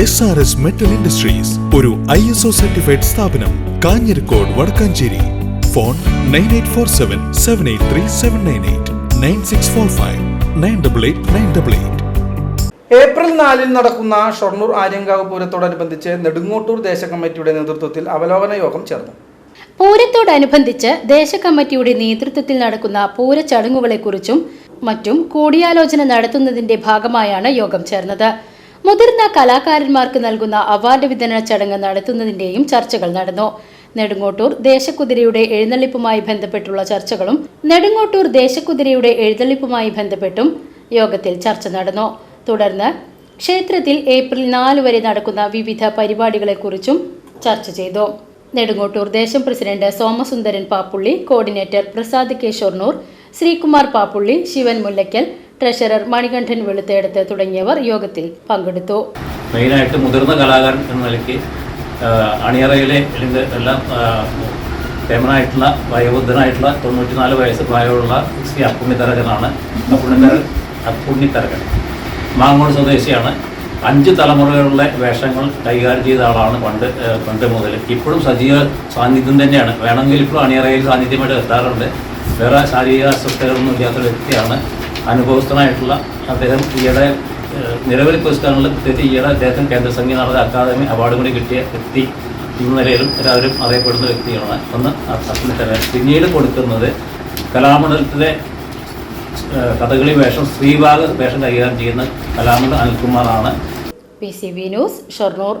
S R S metal industries ഒരു I S O certified സ്ഥാപനം Kanjirakode Vadakkanchery. Phone nine eight four seven seven eight three seven nine eight nine six four five nine double eight nine double eight April നാലിൽ നടക്കുന്ന ഷൊർണൂർ ആര്യങ്കാവ് പൂരത്തോടനുബന്ധിച്ച് നെടുങ്ങോട്ടൂർ ദേശ കമ്മിറ്റിയുടെ നേതൃത്വത്തിൽ അവലോകന യോഗം ചേർന്നു. പൂരത്തോടനുബന്ധിച്ച് ദേശ കമ്മിറ്റിയുടെ നേതൃത്വത്തിൽ നടക്കുന്ന പൂര ചടങ്ങുകളെക്കുറിച്ചും മറ്റും കൂടിയാലോചന നടത്തുന്നതിന്റെ ഭാഗമായാണ് യോഗം ചേർന്നത്. മുതിർന്ന കലാകാരന്മാർക്ക് നൽകുന്ന അവാർഡ് വിതരണ ചടങ്ങ് നടത്തുന്നതിന്റെയും ചർച്ചകൾ നടന്നു. നെടുങ്ങോട്ടൂർ ദേശക്കുതിരയുടെ എഴുന്നള്ളിപ്പുമായി ബന്ധപ്പെട്ടുള്ള ചർച്ചകളും നെടുങ്ങോട്ടൂർ ദേശക്കുതിരയുടെ എഴുന്നള്ളിപ്പുമായി ബന്ധപ്പെട്ടും യോഗത്തിൽ ചർച്ച നടന്നു. തുടർന്ന് ക്ഷേത്രത്തിൽ ഏപ്രിൽ നാല് വരെ നടക്കുന്ന വിവിധ പരിപാടികളെക്കുറിച്ചും ചർച്ച ചെയ്തു. നെടുങ്ങോട്ടൂർ ദേശം president Somasundaran Pappully coordinator Prasad K Shoranur Sreekumar Pappully Shivan Mullakkal treasurer Manikandan Veluthedath തുടങ്ങിയവർ യോഗത്തിൽ പങ്കെടുത്തു. മെയിനായിട്ട് മുതിർന്ന കലാകാരൻ എന്ന നിലയ്ക്ക് അണിയറയിലെ എല്ലാം ഫേമനായിട്ടുള്ള വയോബുദ്ധനായിട്ടുള്ള തൊണ്ണൂറ്റിനാല് വയസ്സ് പ്രായമുള്ള ശ്രീ അപ്പുണ്ണിത്തരകനാണ് അപ്പുണ്ണിത്തരകൻ അപ്പുണ്ണിത്തരകൻ. മാങ്ങോട് സ്വദേശിയാണ്. അഞ്ച് തലമുറകളിലെ വേഷങ്ങൾ കൈകാര്യം ചെയ്ത ആളാണ് പണ്ട് പണ്ട് മുതൽ. ഇപ്പോഴും സജീവ സാന്നിധ്യം തന്നെയാണ്. വേണമെങ്കിൽ ഇപ്പോഴും അണിയറയിൽ സാന്നിധ്യമായിട്ട് എത്താറുണ്ട്. വേറെ ശാരീരിക അസ്വസ്ഥതകളൊന്നും ഇല്ലാത്ത വ്യക്തിയാണ് അനുഭവസ്ഥനായിട്ടുള്ള അദ്ദേഹം ഈയിടെ നിരവധി പുരസ്കാരങ്ങളിൽ പ്രത്യേകിച്ച് ഈയിടെ അദ്ദേഹത്തിന് കേന്ദ്ര സംഗീത നാടക അക്കാദമി അവാർഡ് കൂടി കിട്ടിയ വ്യക്തി എന്ന നിലയിലും എല്ലാവരും അറിയപ്പെടുന്ന വ്യക്തിയാണ് ഒന്ന് അത്യുത്തരൻ പിന്നീട് കൊടുക്കുന്നത് കലാമണ്ഡലത്തിലെ കഥകളി വേഷം ശ്രീഭാഗ വേഷം കൈകാര്യം ചെയ്യുന്ന Kalamandalam അനിൽകുമാറാണ്. P C B news Shoranur.